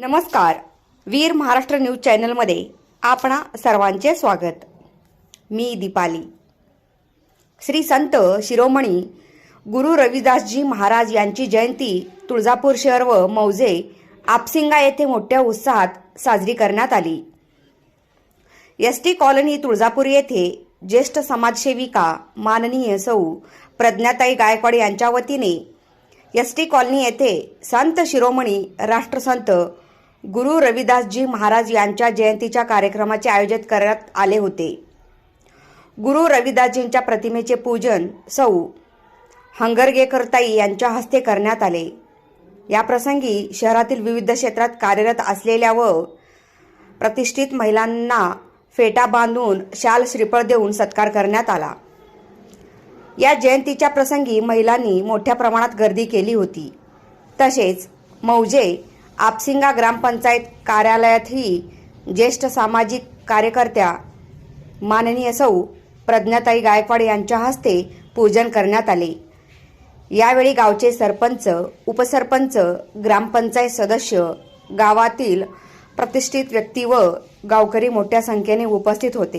नमस्कार. वीर महाराष्ट्र न्यूज चॅनलमध्ये आपणा सर्वांचे स्वागत. मी दीपाली. श्री संत शिरोमणी गुरु रविदासजी महाराज यांची जयंती तुळजापूर शहर व मौजे आपसिंगा येथे मोठ्या उत्साहात साजरी करण्यात आली. एस टी कॉलनी तुळजापूर येथे ज्येष्ठ समाजसेविका माननीय सौ प्रज्ञाताई गायकवाड यांच्या वतीने एस टी कॉलनी येथे संत शिरोमणी राष्ट्रसंत गुरु रविदासजी महाराज यांच्या जयंतीच्या कार्यक्रमाचे आयोजित करण्यात आले होते. गुरु रविदासजींच्या प्रतिमेचे पूजन सौ. हंगरगेकरताई यांच्या हस्ते करण्यात आले. या प्रसंगी शहरातील विविध क्षेत्रात कार्यरत असलेल्या व प्रतिष्ठित महिलांना फेटा बांधून शाल श्रीफळ देऊन सत्कार करण्यात आला. या जयंतीच्या प्रसंगी महिलांनी मोठ्या प्रमाणात गर्दी केली होती. तसेच मौजे आपसिंगा ग्रामपंचायत कार्यालयातही ज्येष्ठ सामाजिक कार्यकर्त्या माननीय सौ प्रज्ञाताई गायकवाड यांच्या हस्ते पूजन करण्यात आले. यावेळी गावचे सरपंच उपसरपंच ग्रामपंचायत सदस्य गावातील प्रतिष्ठित व्यक्ती व गावकरी मोठ्या संख्येने उपस्थित होते.